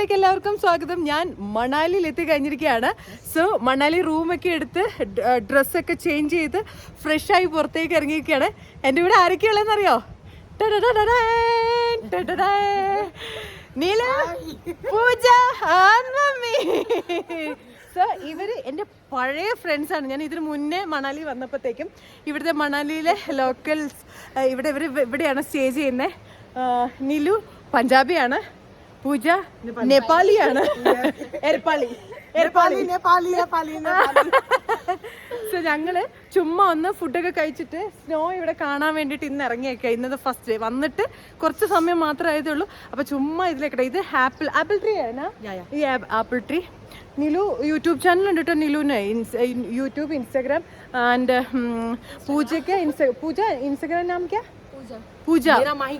വ്ളോഗിലേക്ക് എല്ലാവർക്കും സ്വാഗതം. ഞാൻ മണാലിയിൽ എത്തി കഴിഞ്ഞിരിക്കുകയാണ് സോ മണാലി റൂമൊക്കെ എടുത്ത് ഡ്രസ്സൊക്കെ ചേഞ്ച് ചെയ്ത് ഫ്രഷായി പുറത്തേക്ക് ഇറങ്ങിയിരിക്കുകയാണ്. എന്റെ ഇവിടെ ആരൊക്കെയുള്ളതെന്ന് അറിയോ? നീല പൂജ സോ ഇവർ എന്റെ പഴയ ഫ്രണ്ട്സ് ആണ്. ഞാൻ ഇതിന് മുന്നേ മണാലി വന്നപ്പോഴത്തേക്കും ഇവിടുത്തെ മണാലിയിലെ ലോക്കൽസ് ഇവിടെ ഇവർ ഇവിടെയാണ് സ്റ്റേ ചെയ്യുന്നത് നിലു പഞ്ചാബിയാണ്. പൂജ? നേപ്പാളിയാണ്. എരപ്പാളി സോ ഞങ്ങൾ ചുമ്മാ ഒന്ന് ഫുഡൊക്കെ കഴിച്ചിട്ട് സ്നോ ഇവിടെ കാണാൻ വേണ്ടിയിട്ട് ഇന്ന് ഇറങ്ങിയൊക്കെ. ഇന്നത്തെ ഫസ്റ്റ് ഡേ വന്നിട്ട് കുറച്ച് സമയം മാത്രമായതേ ഉള്ളൂ അപ്പോൾ ചുമ്മാ ഇതിലേക്കട്ടെ ഇത് ആപ്പിൾ ആപ്പിൾ ട്രീ ആണ്? ഈ apple tree Nilu YouTube channel ഉണ്ട് കേട്ടോ നിലുവിന്. യൂട്യൂബ് ഇൻസ്റ്റാഗ്രാം ആൻഡ് പൂജയ്ക്ക് ഇൻസ്റ്റ പൂജ ഇൻസ്റ്റാഗ്രാം നാമിക്കാ പൂജ. മാഹി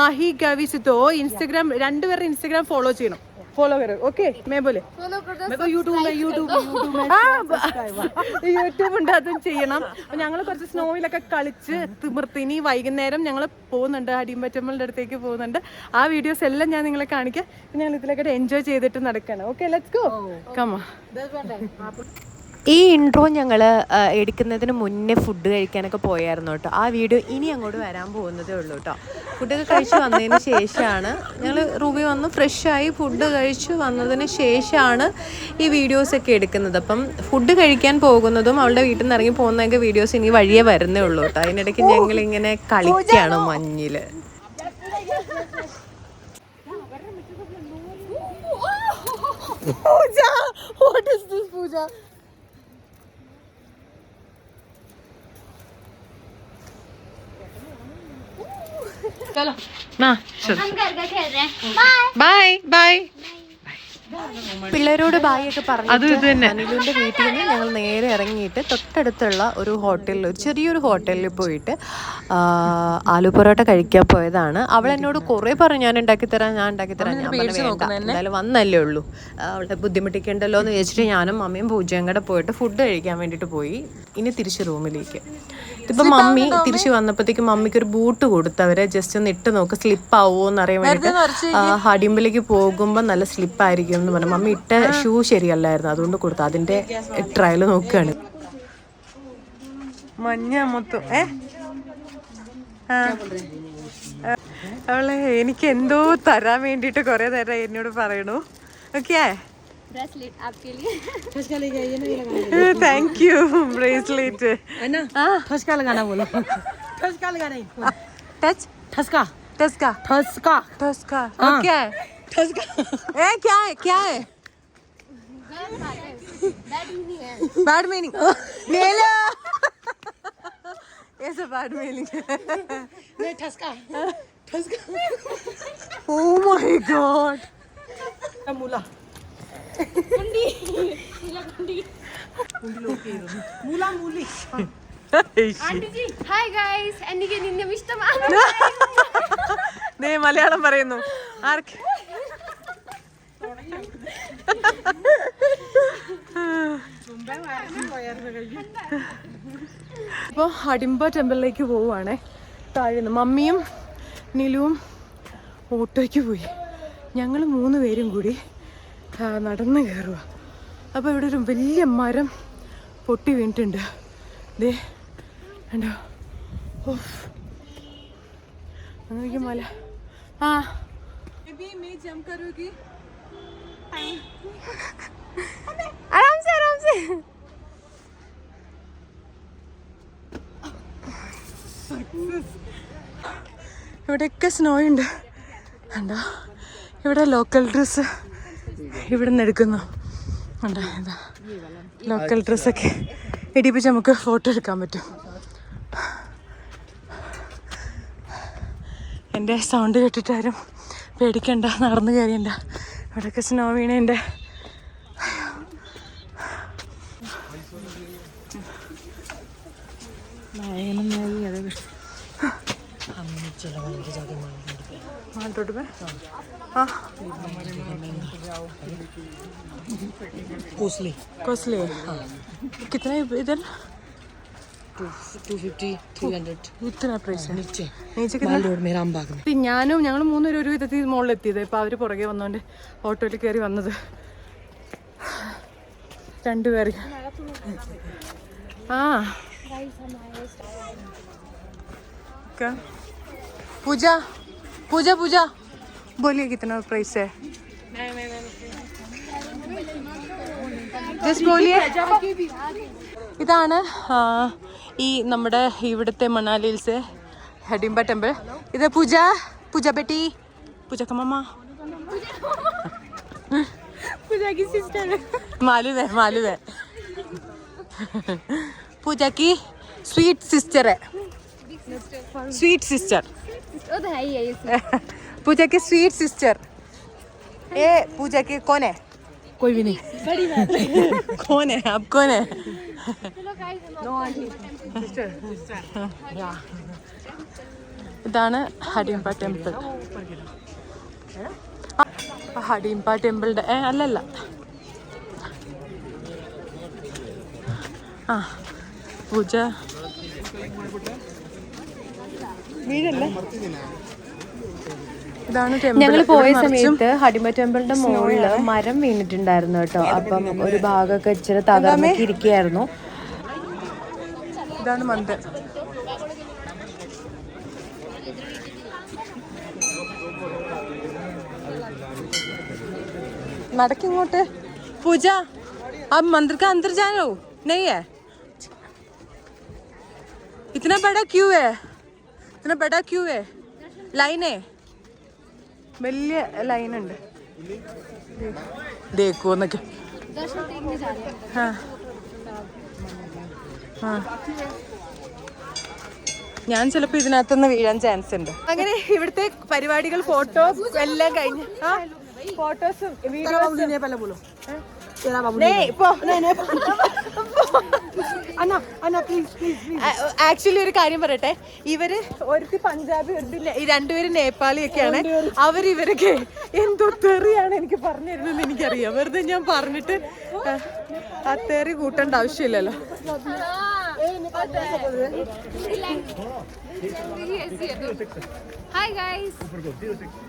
മഹി ഗവിസിത്തോ ഇൻസ്റ്റഗ്രാം രണ്ടുപേരും ഇൻസ്റ്റഗ്രാം ഫോളോ ചെയ്യണം. ഫോളോ കരോ ഓക്കെ മേ പോലെ യൂട്യൂബ് യൂട്യൂബ് ഉണ്ട് അതും ചെയ്യണം. അപ്പൊ ഞങ്ങൾ കുറച്ച് സ്നോയിലൊക്കെ കളിച്ച് തിമിർത്തിനി വൈകുന്നേരം ഞങ്ങൾ പോകുന്നുണ്ട് അടിയമ്പറ്റമ്മളുടെ അടുത്തേക്ക് പോകുന്നുണ്ട്. ആ വീഡിയോസ് എല്ലാം ഞാൻ നിങ്ങളെ കാണിക്കാം. ഞങ്ങൾ ഇതിലൊക്കെ എൻജോയ് ചെയ്തിട്ട് നടക്കണം. ഓക്കെ ലെറ്റ്സ് ഗോ കമാ ഈ ഇൻട്രോ ഞങ്ങൾ എടുക്കുന്നതിന് മുന്നേ ഫുഡ് കഴിക്കാനൊക്കെ പോയായിരുന്നു കേട്ടോ. ആ വീഡിയോ ഇനി അങ്ങോട്ട് വരാൻ പോകുന്നതേ ഉള്ളൂ കേട്ടോ. ഫുഡൊക്കെ കഴിച്ച് വന്നതിന് ശേഷമാണ് ഞങ്ങൾ റൂബി വന്ന് ഫ്രഷായി ഫുഡ് കഴിച്ച് വന്നതിന് ശേഷമാണ് ഈ വീഡിയോസൊക്കെ എടുക്കുന്നത്. അപ്പം ഫുഡ് കഴിക്കാൻ പോകുന്നതും അവളുടെ വീട്ടിൽ നിന്ന് ഇറങ്ങി പോകുന്നതൊക്കെ വീഡിയോസ് ഇനി വഴിയേ വരുന്നേ ഉള്ളൂ കേട്ടോ. അതിനിടയ്ക്ക് ഞങ്ങൾ ഇങ്ങനെ കളിക്കുകയാണ് മഞ്ഞിൽ Pooja what is this Pooja? चलो। ना चलो। हम घर का खेल रहे हैं। बाय। Bye bye. പിള്ളേരോട് ബായൊക്കെ പറഞ്ഞിട്ട് അനിലുവിന്റെ വീട്ടിൽ നിന്ന് ഞങ്ങൾ നേരെ ഇറങ്ങിയിട്ട് തൊട്ടടുത്തുള്ള ഒരു ഹോട്ടലിൽ ഒരു ചെറിയൊരു ഹോട്ടലിൽ പോയിട്ട് ആലു പൊറോട്ട കഴിക്കാൻ പോയതാണ്. അവൾ എന്നോട് കുറേ പറഞ്ഞു ഞാൻ ഉണ്ടാക്കി തരാം ഞാൻ ഉണ്ടാക്കി തരാം ഞാൻ പറഞ്ഞു വേണ്ട. എന്തായാലും വന്നല്ലേ ഉള്ളൂ. അവളെ ബുദ്ധിമുട്ടിക്കണ്ടല്ലോ എന്ന് ചോദിച്ചിട്ട് ഞാനും മമ്മിയും പൂജയും കൂടെ പോയിട്ട് ഫുഡ് കഴിക്കാൻ വേണ്ടിയിട്ട് പോയി. ഇനി തിരിച്ച് റൂമിലേക്ക്. ഇപ്പൊ മമ്മി തിരിച്ചു വന്നപ്പോഴത്തേക്ക് മമ്മിക്ക് ഒരു ബൂട്ട് കൊടുത്തവരെ ജസ്റ്റ് ഒന്ന് ഇട്ട് നോക്ക് സ്ലിപ്പ് ആവുമോ എന്ന് അറിയാൻ വേണ്ടിയിട്ട്. ഹടിമ്പിലേക്ക് പോകുമ്പോൾ നല്ല സ്ലിപ്പ് ആയിരിക്കും എന്ന് പറഞ്ഞു മമ്മി ഇട്ട ഷൂ ശരിയല്ലായിരുന്നു അതുകൊണ്ട് കൊടുത്തു അതിന്റെ ട്രയൽ നോക്കുകയാണ് മഞ്ഞ മൊത്തം ഏ ആ. അവള് എനിക്ക് എന്തോ തരാൻ വേണ്ടിട്ട് കൊറേ നേരം എന്നോട് പറയണു ഓക്കെ ब्रेसलेट आपके लिए ठसका लेके आइए ना ये लगाने താങ്ക് യു ബ്രേസ്ലെറ്റ് है ना ठसका लगाना बोलो ठसका लगाना ही ടച്ച് ठसका टस्का ठसका टस्का ठस गया ए क्या है क्या है? बैड मीनिंग नेल ये सब बैड मीनिंग नहीं ठसका। ओ माय गॉड कुंडी। कुंडी। आंटी जी हाय गाइस एंडी के निन्ने मिष्टम ദേ മലയാളം പറയുന്നു. ആർക്ക്? ഇപ്പോൾ അടിമ്പ ടെമ്പിളിലേക്ക് പോവുകയാണേ താഴെ മമ്മിയും നിലുവും ഓട്ടോയ്ക്ക് പോയി. ഞങ്ങൾ മൂന്ന് പേരും കൂടി നടന്ന് കയറുക അപ്പോൾ ഇവിടെ ഒരു വലിയ മരം പൊട്ടി വീണിട്ടുണ്ട്. ദേ കണ്ടോ? ഓഫ്. അങ്ങനെ മല ആ आराम से आराम से ഇവിടെയൊക്കെ സ്നോ ഉണ്ട് കണ്ടോ ഇവിടെ ലോക്കൽ ഡ്രസ്സ് ഇവിടെ നിന്ന് എടുക്കുന്നു കണ്ടോ ഇതാ ലോക്കൽ ഡ്രസ്സൊക്കെ ഇടിപ്പിച്ച് നമുക്ക് ഫോട്ടോ എടുക്കാൻ പറ്റും എൻ്റെ സൗണ്ട് കേട്ടിട്ടാരും പേടിക്കണ്ട നടന്നു കയറിയണ്ട ഇവിടെയൊക്കെ സ്നോ വീണേൻ്റെ मालरोड पे हाँ कोसली कॉस्टली है कितना है इधर ഞാനും ഞങ്ങൾ മൂന്നുപേരും ഒരു വിധത്തിൽ മുകളിലെത്തിയത് ഇപ്പം അവർ പുറകെ വന്നുകൊണ്ട് ഓട്ടോയിൽ കയറി വന്നത് രണ്ടുപേര് ആ क्या? पूजा पूजा पूजा बोलिए कितना प्राइस है ജസ്റ്റ് ബോലിയെ ഇതാണ് ആ, ഈ നമ്മുടെ ഇവിടുത്തെ മണാലിയിൽസ് ഹഡിംബ ടെമ്പിൾ ഇത് പൂജ പൂജ ബെട്ടി പൂജ കമ്മ പൂജ की सिस्टर मालूम है मालूम है पूजा की स्वीट सिस्टर है स्वीट सिस्टर वो तो है ही है ये पूजा की स्वीट सिस्टर ए पूजा के कौन है कोई भी नहीं कौन है आप कौन है ഇതാണ് ഹഡിംബ ടെമ്പിൾ ഹഡിംബ ടെമ്പിളിന്റെ ഏ അല്ലല്ല ആ പൂജ വീടല്ലേ ഇതാണ് ടെമ്പിൾ ഞങ്ങൾ പോയ സമയത്ത് ഹഡിമ ടെമ്പിളിന്റെ മുകളില് മരം വീണിട്ടുണ്ടായിരുന്നു കേട്ടോ അപ്പം ഒരു ഭാഗമൊക്കെ ഇച്ചിരി തകർന്നൊക്കെ ഇരിക്കുകയായിരുന്നു ഇതാണ് മന്ദിർ നടക്കിങ്ങോട്ട് പൂജ अब मंदिर का अंदर जाओ नहीं है इतना बड़ा क्यों है इतना बड़ा क्यों है लाइन है വലിയ ലൈൻ ഉണ്ട് ഞാൻ ചിലപ്പോ ഇതിനകത്തുനിന്ന് വീഴാൻ ചാൻസ് ഉണ്ട്. അങ്ങനെ ഇവിടുത്തെ പരിപാടികൾ ഫോട്ടോസ് എല്ലാം കഴിഞ്ഞ്. ഫോട്ടോസും വീഡിയോസും ആക്ച്വലി uh, ഒരു കാര്യം പറയട്ടെ. ഇവർ ഒരുത്തി പഞ്ചാബി ഒരു രണ്ടുപേരും നേപ്പാളി ഒക്കെയാണ് അവരിവരൊക്കെ എന്തോ തെറിയാണ് എനിക്ക് പറഞ്ഞു തരുന്നത് എനിക്കറിയാം. വെറുതെ ഞാൻ പറഞ്ഞിട്ട് ആ തെറി കൂട്ടേണ്ട ആവശ്യമില്ലല്ലോ. Hi guys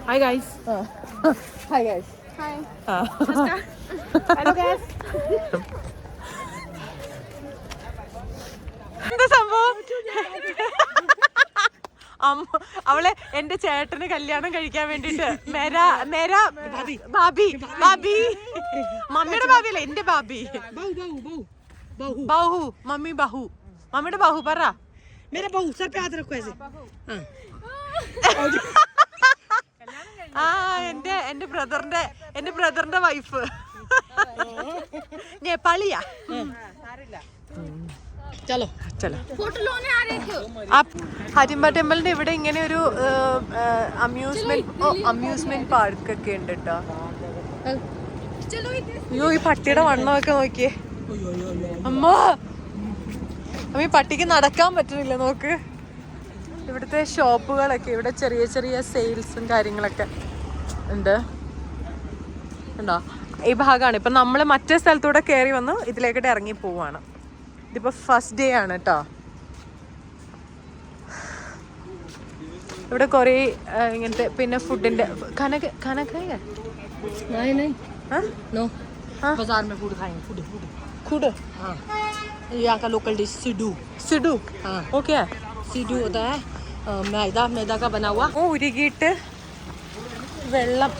hi guys hi guys हाय ഹലോ ഗൈസ് എന്താ സംഭവം അമ്മ അവളെ എന്റെ ചേട്ടന് കല്യാണം കഴിക്കാൻ വേണ്ടിട്ട് മേരാ മേരാ ബാബി ബാബി മമ്മിയുടെ ബാബി അല്ല എന്റെ ബാബി बहू बहू बहू बहू ബാഹു മമ്മി ബാഹു മമ്മിയുടെ ബാഹു പറ मेरा बहू सर पे हाथ रखो ऐसे हाँ ആ എന്റെ എന്റെ ബ്രദറിന്റെ എന്റെ ബ്രദറിന്റെ വൈഫ് ഞാൻ പളിയാ ചലോ. ടെമ്പിളിന്റെ ഇവിടെ ഇങ്ങനെ ഒരു അമ്യൂസ്മെന്റ് അമ്യൂസ്മെന്റ് പാർക്ക് ഒക്കെ ഉണ്ട് കേട്ടോ അയ്യോ ഈ പട്ടിയുടെ വണ്ണമൊക്കെ നോക്കിയേ. അമ്മ അമ്മ ഈ പട്ടിക്ക് നടക്കാൻ പറ്റുന്നില്ല നോക്ക്. ഇവിടുത്തെ ഷോപ്പുകളൊക്കെ ഇവിടെ ചെറിയ ചെറിയ സെയിൽസും കാര്യങ്ങളൊക്കെ ഉണ്ട് ഉണ്ടോ ഈ ഭാഗമാണ് ഇപ്പം നമ്മൾ മറ്റേ സ്ഥലത്തൂടെ കയറി വന്നു ഇതിലേക്കിട്ട് ഇറങ്ങി പോവാണ് ഇതിപ്പോൾ ഫസ്റ്റ് ഡേ ആണ് കേട്ടോ ഇവിടെ കുറേ ആ, ഇങ്ങനത്തെ പിന്നെ ഫുഡിൻ്റെ കനക കനകയ नहीं नहीं ആ नो हाँ? बाजार में फूड खाएंगे फूड फूड ഫുഡ് हाँ यहाँ का लोकल डिश सिडू സിഡു हाँ ഓക്കെ सिडू होता है अ, मैदा मैदा का बना हुआ ഉരുകിയിട്ട് വെള്ളം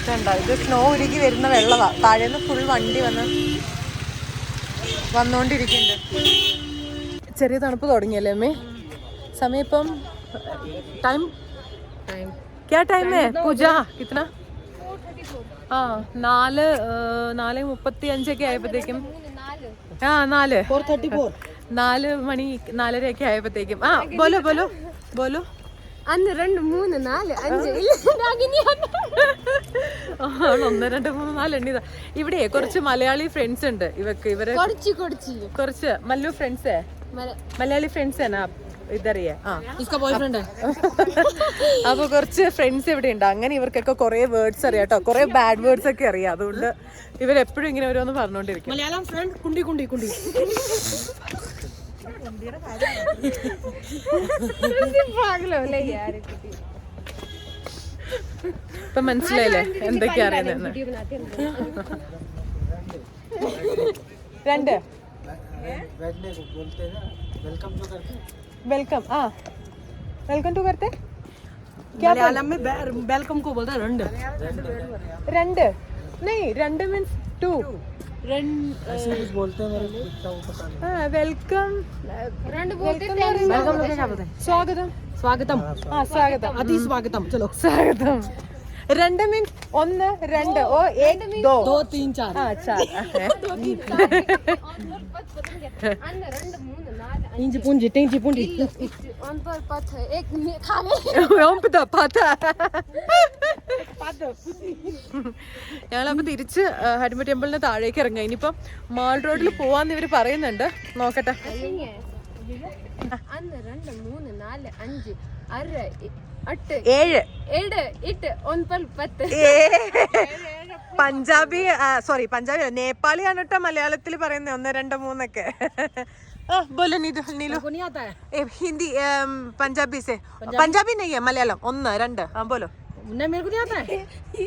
ഇതുണ്ടോ ഇത് സ്നോ ഉരുകി വരുന്ന വെള്ളമാ താഴേന്ന് ഫുൾ വണ്ടി വന്ന് വന്നുകൊണ്ടിരിക്കുന്നുണ്ട് ചെറിയ തണുപ്പ് തുടങ്ങിയല്ലേ അമ്മേ സമയം ഇപ്പം ടൈം टाइम ക്യാ ടൈം ഹേ പൂജ കിത്തന ആ നാല് ഏ, നാല് മുപ്പത്തി അഞ്ചൊക്കെ ആയപ്പോഴത്തേക്കും ആ നാല്. നാല് മണി നാലര ഒക്കെ ആയപ്പോഴത്തേക്കും. ആ ബോലോ ബോലോ ബോലോ. അന്ന് രണ്ട് മൂന്ന് നാല് അഞ്ച് ഒന്ന് രണ്ട് മൂന്ന് നാല് എണ്ണിതാ. ഇവിടെ കുറച്ച് മലയാളി ഫ്രണ്ട്സ് ഉണ്ട്. ഇവക്ക് ഇവരെ കുറച്ച് കുറച്ച്. മല്ലു ഫ്രണ്ട്സേ മലയാളി ഫ്രണ്ട്സ് ആണ് ഇതറിയാ ആ इसका बॉयफ्रेंड है അപ്പൊ കുറച്ച് ഫ്രണ്ട്സ് ഇവിടെ ഉണ്ട് അങ്ങനെ ഇവർക്കൊക്കെ കുറെ വേർഡ്സ് അറിയാം കേട്ടോ കുറെ ബാഡ് വേർഡ്സ് ഒക്കെ അറിയാം അതുകൊണ്ട് ഇവരെപ്പോഴും ഇങ്ങനെ ഓരോന്ന് പറഞ്ഞുകൊണ്ടിരിക്കും मलयालम फ्रेंड कुंडी कुंडी कुंडी പാഗലല്ലേ യാർ കുട്ടി ഇപ്പൊ മനസ്സിലായില്ലേ എന്തൊക്കെയാ അറിയുന്നത് वीडियो बनाते हैं वेलकम आ वेलकम टू करते क्या मलयालम में वेलकम को बोलते हैं रंड रंड नहीं रंड मींस टू रंड ऐसे कुछ बोलते हैं मेरे को पता नहीं वेलकम रंड बोलते हैं वेलकम लोग क्या बोलते हैं स्वागतम स्वागतम हां स्वागतम अति स्वागतम चलो स्वागतम രണ്ട് മീൻസ് ഒന്ന് രണ്ട് ഓ ഏക് ദോ दो तीन चार ആ ചാർ അന്ന് രണ്ട് മൂന്ന് നാല് इंच पूंजी टिंची पूंजी ഇറ്റ് ഒൻപത് പത്ത് ഏക് ഖാനെ ഒമ്പത് പത്ത് ഞങ്ങളപ്പോ തിരിച്ച് ഹരിമ ടെമ്പിളിന് താഴേക്ക് ഇറങ്ങാം ഇനിയിപ്പം മാൾ റോഡിൽ പോവാന്ന് ഇവര് പറയുന്നുണ്ട് നോക്കട്ടെ അന്ന് രണ്ട് മൂന്ന് നാല് അഞ്ച് ആറ് എട്ട് ഏഴ് ഏഴ് എട്ട് ഒൻപത് പത്ത് പഞ്ചാബി സോറി പഞ്ചാബി അല്ല, നേപ്പാളിയാണ് കേട്ടോ മലയാളത്തിൽ പറയുന്നത് ഒന്ന് രണ്ട് മൂന്നൊക്കെ ആ ബോലോ നീതു നീലു को नहीं आता है ए, हिंदी अम, पंजाबी से पंजाबी नहीं है मलयालम ഒന്ന് രണ്ട് ആ ബോലോ नहीं मेरे को नहीं आता है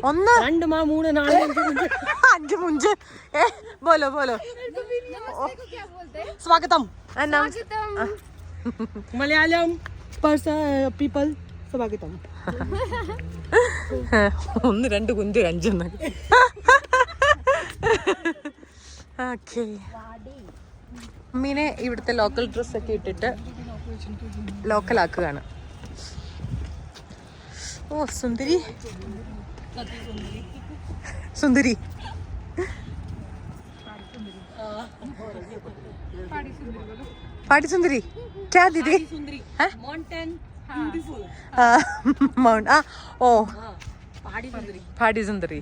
ഒന്ന് രണ്ട് മാ മൂന്ന് നാല് അഞ്ച് അഞ്ച് അഞ്ച് മുഞ്ച് ഏ ബോലോ ബോലോ क्या बोलते हैं ബാക്കി തന്നെ. ഒന്ന് രണ്ട് കുഞ്ച് കഞ്ചെന്ന് ഓക്കെ. അമ്മീനെ ഇവിടുത്തെ ലോക്കൽ ഡ്രസ്സൊക്കെ ഇട്ടിട്ട് ലോക്കൽ ആക്കുകയാണ്. ഓ സുന്ദരി. സുന്ദരി. പാടി സുന്ദരി. ക്യാ ദീദി? हाँ। हाँ। माउंट आ ओ। पहाड़ी सुंदरी।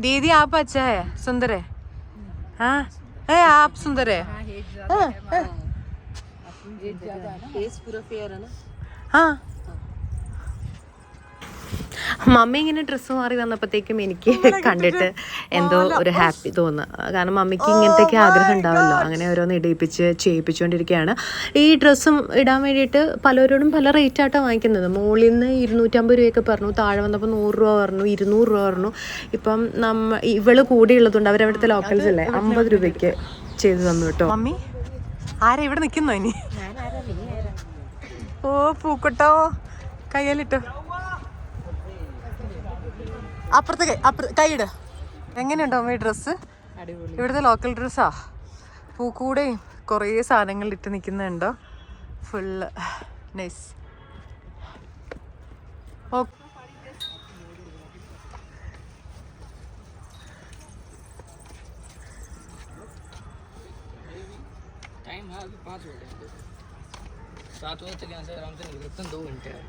दीदी आप अच्छा है? सुंदर है? हाँ? है आप सुंदर है? हाँ हाँ। മമ്മി ഇങ്ങനെ ഡ്രസ്സ് മാറി വന്നപ്പോഴത്തേക്കും എനിക്ക് കണ്ടിട്ട് എന്തോ ഒരു ഹാപ്പി തോന്നുന്നു. കാരണം മമ്മിക്ക് ഇങ്ങനത്തെയൊക്കെ ആഗ്രഹം ഉണ്ടാവല്ലോ. അങ്ങനെ ഓരോന്ന് ഇടിയിപ്പിച്ച് ചെയ്യിപ്പിച്ചുകൊണ്ടിരിക്കുകയാണ്. ഈ ഡ്രസ്സും ഇടാൻ വേണ്ടിയിട്ട് പലരോടും പല റേറ്റ് ആയിട്ടാണ് വാങ്ങിക്കുന്നത്. മുകളിൽ നിന്ന് ഇരുന്നൂറ്റമ്പത് രൂപയൊക്കെ പറഞ്ഞു. താഴെ വന്നപ്പോൾ നൂറ് രൂപ പറഞ്ഞു. ഇരുന്നൂറ് രൂപ പറഞ്ഞു. ഇപ്പം നമ്മ ഇവൾ കൂടിയുള്ളതുകൊണ്ട് അവരവിടുത്തെ ലോക്കൽസ് അല്ലേ? അമ്പത് രൂപയ്ക്ക് ചെയ്തു തന്നു കേട്ടോ. മമ്മി ആരാ ഇവിടെ നിൽക്കുന്നോ ഇനി? ഓ പൂക്കട്ടോ. കയ്യിലിട്ടോ. അപ്പുറത്തെ കൈ അപ്പുറത്ത് കൈയിട് എങ്ങനെയുണ്ടോ അമ്മ ഈ ഡ്രസ്സ് ഇവിടുത്തെ ലോക്കൽ ഡ്രസ്സാ പൂക്കൂടെയും കുറേ സാധനങ്ങൾ ഇട്ട് നിൽക്കുന്നുണ്ടോ ഫുള്ള് നൈസ് ഓ टाइम है अभी पाँच बजे सात बजे तक यहाँ से आराम से निकल सकते हैं दो घंटे है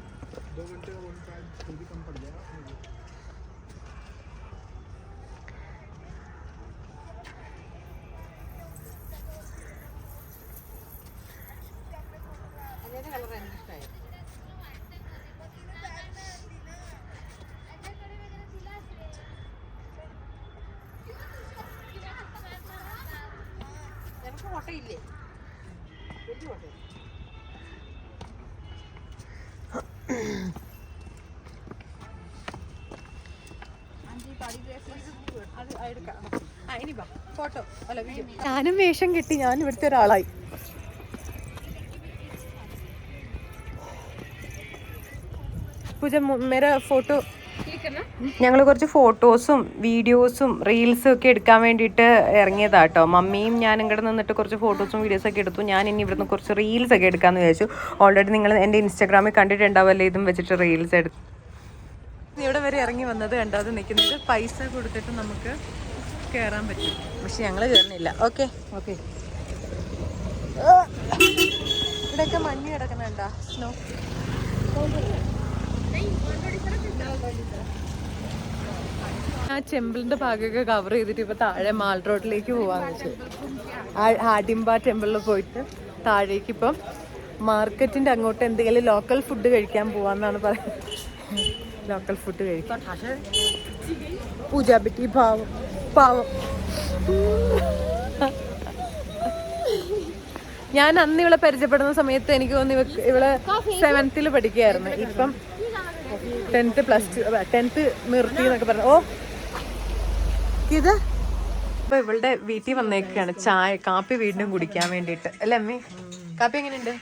ഫോട്ടോ അല്ല വീഡിയോ ഞാനും വേഷം കിട്ടി ഞാൻ ഇവിടുത്തെ ഒരാളായി. പൂജ മേരെ ഫോട്ടോ. ഞങ്ങൾ കുറച്ച് ഫോട്ടോസും വീഡിയോസും റീൽസും ഒക്കെ എടുക്കാൻ വേണ്ടിയിട്ട് ഇറങ്ങിയതാ കേട്ടോ മമ്മിയും ഞാനും കൂടെ നിന്നിട്ട് കുറച്ച് ഫോട്ടോസും വീഡിയോസും ഒക്കെ എടുത്തു. ഞാൻ ഇനി ഇവിടുന്ന് കുറച്ച് റീൽസ് ഒക്കെ എടുക്കാമെന്ന് വിചാരിച്ചു. ഓൾറെഡി നിങ്ങൾ എന്റെ ഇൻസ്റ്റാഗ്രാമിൽ കണ്ടിട്ടുണ്ടാവല്ലേ? ഇതും വെച്ചിട്ട് റീൽസ് എടുത്തു ഇവിടെ വരെ ഇറങ്ങി വന്നത് കണ്ടോ? അത് നിൽക്കുന്നത് പൈസ കൊടുത്തിട്ട് നമുക്ക് കയറാൻ പറ്റും. പക്ഷെ ഞങ്ങൾ കയറുന്നില്ല. ഓക്കെ. ഓക്കെ. ഇവിടെയൊക്കെ മഞ്ഞ് കിടക്കുന്നുണ്ടാ? സ്നോ ആ ടെമ്പിളിന്റെ ഭാഗമൊക്കെ കവർ ചെയ്തിട്ട് ഇപ്പൊ താഴെ മാൾ റോഡിലേക്ക് പോവാന്ന് വെച്ചു. ആ- ആഡിംബ ടെമ്പിളിൽ പോയിട്ട് താഴേക്ക് ഇപ്പം മാർക്കറ്റിന്റെ അങ്ങോട്ട് എന്തെങ്കിലും ലോക്കൽ ഫുഡ് കഴിക്കാൻ പോവാന്നാണ് പറയുന്നത്. ലോക്കൽ ഫുഡ് കഴിക്കാം. പൂജ ബിറ്റി പാവം പാവം. ഞാൻ അന്ന് ഇവളെ പരിചയപ്പെടുന്ന സമയത്ത് എനിക്ക് തോന്നുന്നു ഇവൾ സെവൻത്തിൽ പഠിക്കുകയായിരുന്നു. ഇപ്പം ടെൻത്ത് പ്ലസ് ടു ടെൻത്ത് നിർത്തി എന്നൊക്കെ പറഞ്ഞു. ഓ ഇത്? ഇപ്പൊ ഇവളുടെ വീട്ടിൽ വന്നേക്കാണ് ചായ കാപ്പി വീണ്ടും കുടിക്കാൻ വേണ്ടിയിട്ട്. അല്ലേ അമ്മി? കാപ്പി എങ്ങനെയുണ്ട്?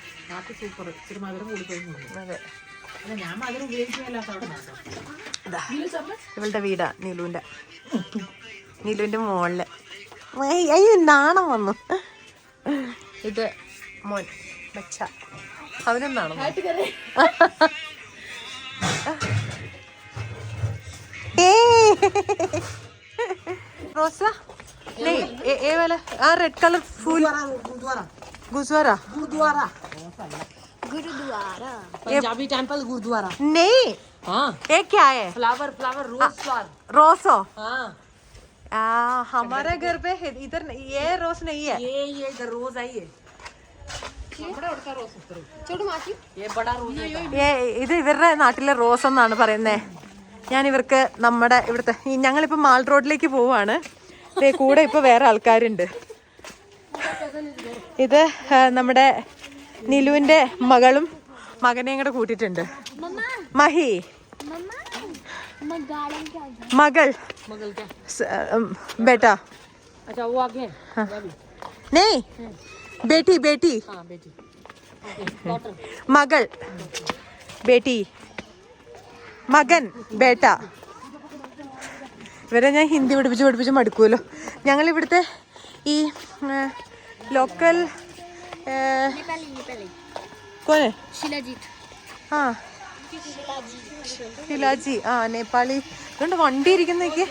അതെ. ഇതാ, ഇവളുടെ വീടാ നീലുവിന്റെ നീലുവിന്റെ മോളിൽ. അയ്യോ നാണം വന്നു. ഇത് മോൻ മെച്ച അവനെന്താണോ റോസ ഏ വല ആ റെഡ് കളർ ഫൂൽ ഗുസ്വാറ ഗുസ്വാറ गुरुद्वारा गुरुद्वारा Gurudwara. पंजाबी टेंपल गुरुद्वारा नहीं हाँ ये क्या है फ्लावर फ्लावर रोज फ्लावर रोसो हाँ आ, हमारे घर पे है, इधर नहीं- ये रोज नहीं है ये ये इधर रोज आई है छोटू मासी ये बड़ा रोज है ഏ ഇത് ഇവരുടെ നാട്ടിലെ റോസ് എന്നാണ് പറയുന്നേ ഞാൻ ഇവർക്ക് നമ്മുടെ ഇവിടുത്തെ ഈ ഞങ്ങളിപ്പോൾ മാൾ റോഡിലേക്ക് പോവാണ് ദേ കൂടെ ഇപ്പോൾ വേറെ ആൾക്കാരുണ്ട് ഇത് ആ, നമ്മുടെ നിലുവിന്റെ മകളും മകനെയും കൂടെ കൂട്ടിട്ടുണ്ട് മഹി. മകൾ. ബേട്ടാ. നെയ്. ബേട്ടി ബേട്ടി. മകൾ. ബേട്ടി. മകൻ ബേട്ട. ഇവരെ ഞാൻ ഹിന്ദി പഠിപ്പിച്ച് പഠിപ്പിച്ച് മടുക്കുമല്ലോ ഞങ്ങളിവിടുത്തെ ഈ ലോക്കൽ नेपाली नेपाली കോനെ शिलाजीत ആ ഷിലാജി ആ നേപ്പാളി ഇതുകൊണ്ട് വണ്ടി ഇരിക്കുന്നേക്ക്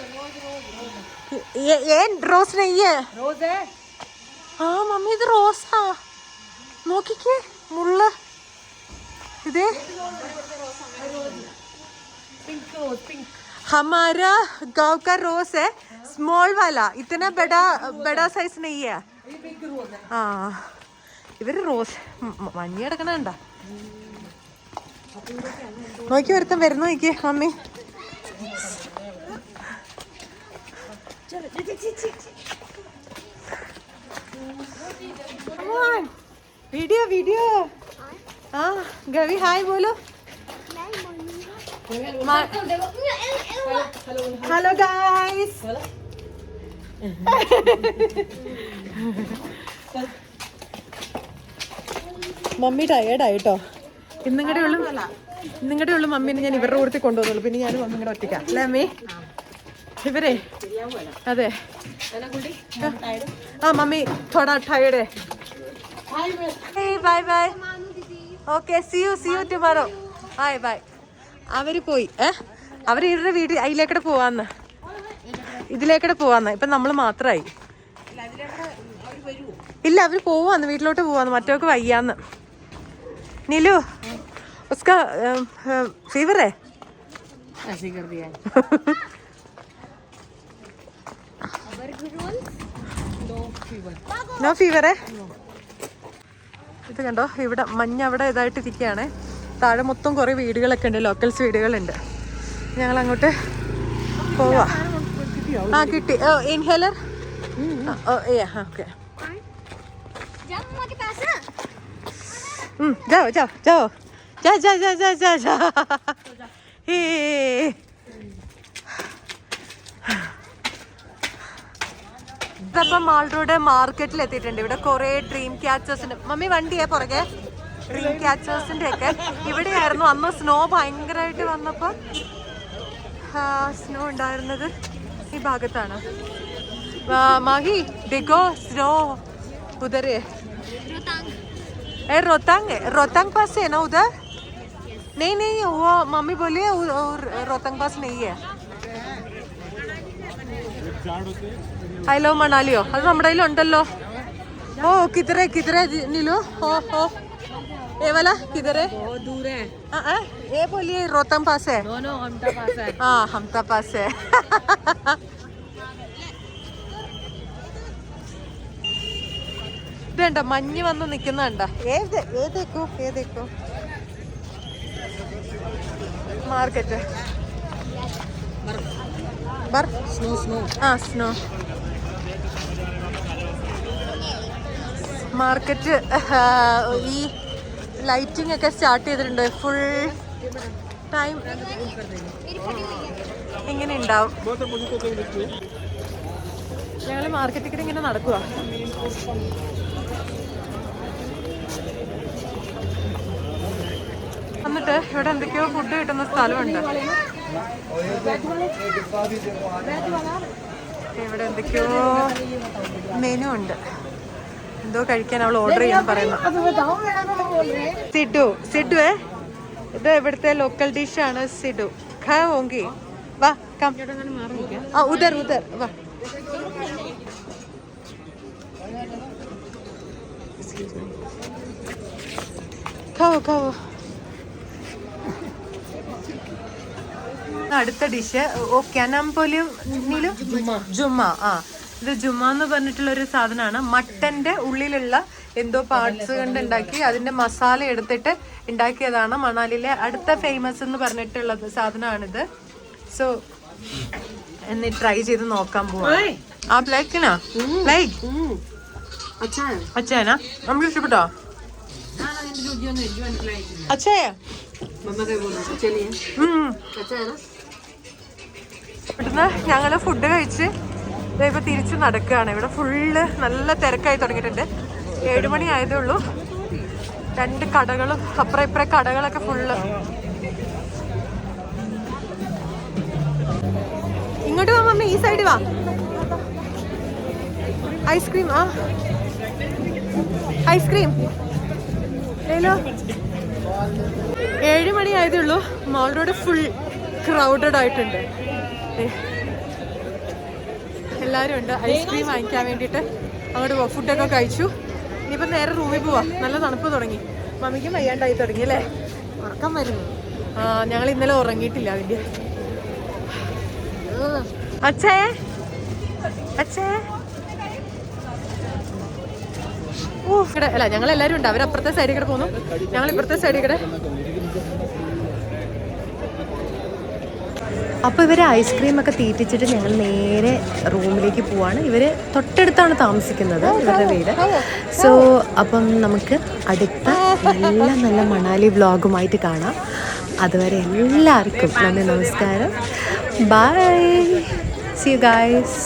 ഏൻ റോസ് നെയ്യ് रोज है ആ മമ്മി ഇത് റോസാ നോക്കിക്കേ മുള്ള ഇതേ हमारा गांव का रोज है स्मॉल वाला इतना बड़ा बड़ा साइज नहीं है ആ ഇവർ റോസ് മഞ്ഞ കിടക്കണണ്ട നോക്കി വരുത്തം വരുന്ന നോക്കി മമ്മി. Video video. ആ Gavi hi ബോലോ. Hello guys. Mummy ടയേർഡായിട്ടോ ഇന്നിങ്ങടെ ഉള്ളു നിങ്ങളുടെ ഉള്ളു മമ്മീനെ ഞാൻ ഇവരുടെ കൂടത്തിൽ കൊണ്ടുവന്നുള്ളൂ പിന്നെ ഞാൻ മമ്മി ഇങ്ങടെ ഒറ്റയ്ക്കാം. അല്ലേ അമ്മി ഇവരെ? അതെ. ആ mummy തൊടാ tired bye bye okay see you see you tomorrow bye bye അവർ പോയി. ഏ? അവർ ഇവരുടെ വീട് അതിലേക്കൂടെ പോവാന്ന്. ഇതിലേക്കൂടെ പോവാന്ന്. ഇപ്പൊ നമ്മൾ മാത്രമായി ഇല്ല അവർ പോവാന്ന്. വീട്ടിലോട്ട് പോവാന്ന്. മറ്റവർക്ക് വയ്യാന്ന്. നീലു ഉസ്ക ഫീവർ है ऐसे कर दिया है നോ ഫീവറേ ഇത് കണ്ടോ ഇവിടെ മഞ്ഞ അവിടെ ഇതായിട്ട് ഇരിക്കുകയാണ് താഴെ മൊത്തം കുറേ വീടുകളൊക്കെ ഉണ്ട് ലോക്കൽസ് വീടുകളുണ്ട് ഞങ്ങൾ അങ്ങോട്ട് പോവാ ആ കിട്ടി ഓ ഇൻഹേലർ ഓ ഏ ഓക്കെ うん、じゃあ、じゃあ、じゃあ、じゃあ、じゃあ、じゃあ、じゃあ、じゃあ、じゃあ。へえ。ഇതപ്പം മാൾട്ടോടെ മാർക്കറ്റിൽ എത്തിയിട്ടുണ്ട് ഇവിടെ കുറേ ഡ്രീം ക്യാച്ചേഴ്സിന്റെ മമ്മി വണ്ടിയെ പുറകെ? ഡ്രീം ക്യാച്ചേഴ്സിന്റെ ഒക്കെ ഇവിടെയായിരുന്നു അന്ന് സ്നോ ഭയങ്കരമായിട്ട് വന്നപ്പോൾ സ്നോ ഉണ്ടായിരുന്നത് ഈ ഭാഗത്താണ്. മാഹി ഡിഗോ സ്നോ. കുതിരേ ए रोहतांग है रोहतांग पास है ना उधर नहीं नहीं वो मम्मी बोली है वो- वो रोहतांग पास नहीं है ഹലോ മണാലിയോ അത് നമ്മുടെ കയ്യിലുണ്ടല്ലോ ओ किधर है किधर है नीलू ओ ओ ये वाला किधर है बहुत दूर है हाँ, हाँ, ये बोलिए रोहतम पास है दोनों हमटा पास है हाँ हमता पास है ഇതുണ്ട? മഞ്ഞ് വന്ന് നിൽക്കുന്നുണ്ട ഏത് ഏതേക്കോ ഏതേക്കോ മാർക്കറ്റ്. ആ സ്നോ മാർക്കറ്റ് ഈ ലൈറ്റിംഗ് ഒക്കെ സ്റ്റാർട്ട് ചെയ്തിട്ടുണ്ട്. ഫുൾ ടൈം എങ്ങനെ ഉണ്ടാവും? ഞങ്ങൾ മാർക്കറ്റിൽ ഇങ്ങനെ നടക്കുക എന്നിട്ട് ഇവിടെ എന്തൊക്കെയോ ഫുഡ് കിട്ടുന്ന സ്ഥലമുണ്ട്. ഇവിടെ എന്തൊക്കെയോ മെനു ഉണ്ട്. എന്തോ കഴിക്കാൻ അവൾ ഓർഡർ ചെയ്യാൻ പറയുന്നു. സിഡു സിഡു ഇത് ഇവിടുത്തെ ലോക്കൽ ഡിഷാണ് സിഡു. ഖാ ഹോങ്കി വാ കം. ആ ഉദർ ഉദർ. വാ. ഖാവോ ഖാവോ. അടുത്ത ഡിഷ്. ഒക്കനംപൊലിയും ജുമ്മ ആ. ഇത് ജുമ്മ എന്ന് പറഞ്ഞിട്ടുള്ള ഒരു സാധനമാണ്. മട്ടന്റെ ഉള്ളിലുള്ള എന്തോ പാർട്സ് കൊണ്ട് ഉണ്ടാക്കി അതിന്റെ മസാല എടുത്തിട്ട് ഉണ്ടാക്കിയതാണ് മണാലിയിലെ അടുത്ത ഫേമസ് എന്ന് പറഞ്ഞിട്ടുള്ള സാധനമാണിത്. സോ എന്നി ട്രൈ ചെയ്ത് നോക്കാൻ പോവാ. ആ ലൈക്കിനാ ഇഷ്ടപ്പെട്ടോ? അവിടുന്ന് ഞങ്ങൾ ഫുഡ് കഴിച്ച് ഇപ്പോൾ തിരിച്ചു നടക്കുകയാണ്. ഇവിടെ ഫുള്ള് നല്ല തിരക്കായി തുടങ്ങിയിട്ടുണ്ട്. ഏഴുമണി ആയതേ ഉള്ളൂ. രണ്ട് കടകളും അപ്പുറം ഇപ്പുറം കടകളൊക്കെ ഫുള്ള് ഇങ്ങോട്ട് വാ മമ്മി ഈ സൈഡ് വാ. ഐസ്ക്രീം ആ. ഐസ്ക്രീം ഹലോ ഏഴ് മണി ആയതേ ഉള്ളൂ. മോൾ റോഡ് ഫുൾ ക്രൗഡഡ് ആയിട്ടുണ്ട്. എല്ലാവരും ഉണ്ട് ഐസ്ക്രീം വാങ്ങിക്കാൻ വേണ്ടിയിട്ട് അങ്ങോട്ട് പോവാം ഫുഡൊക്കെ കഴിച്ചു. ഇനിയിപ്പോൾ നേരെ റൂമിൽ പോവാം. നല്ല തണുപ്പ് തുടങ്ങി. മമ്മിക്കും വയ്യാണ്ടായി തുടങ്ങി അല്ലേ? ഉറക്കം വരുന്നു. ആ ഞങ്ങൾ ഇന്നലെ ഉറങ്ങിയിട്ടില്ല അതിന്റെ അച്ഛേ അച്ഛേ. ഓ ഇവിടെ അല്ല ഞങ്ങൾ എല്ലാവരും ഉണ്ട്. അവരപ്പുറത്തെ സൈഡിൽ കൂടെ പോകുന്നു ഞങ്ങൾ ഇപ്പുറത്തെ സൈഡിൽ കൂടെ അപ്പോൾ ഇവർ ഐസ്ക്രീം ഒക്കെ തീറ്റിച്ചിട്ട് ഞങ്ങൾ നേരെ റൂമിലേക്ക് പോവാണ്. ഇവർ തൊട്ടടുത്താണ് താമസിക്കുന്നത് ഇവരുടെ വീട്. സോ അപ്പം നമുക്ക് അടുത്ത നല്ല നല്ല മണാലി വ്ളോഗുമായിട്ട് കാണാം. അതുവരെ എല്ലാവർക്കും നന്ദി നമസ്കാരം. By C guys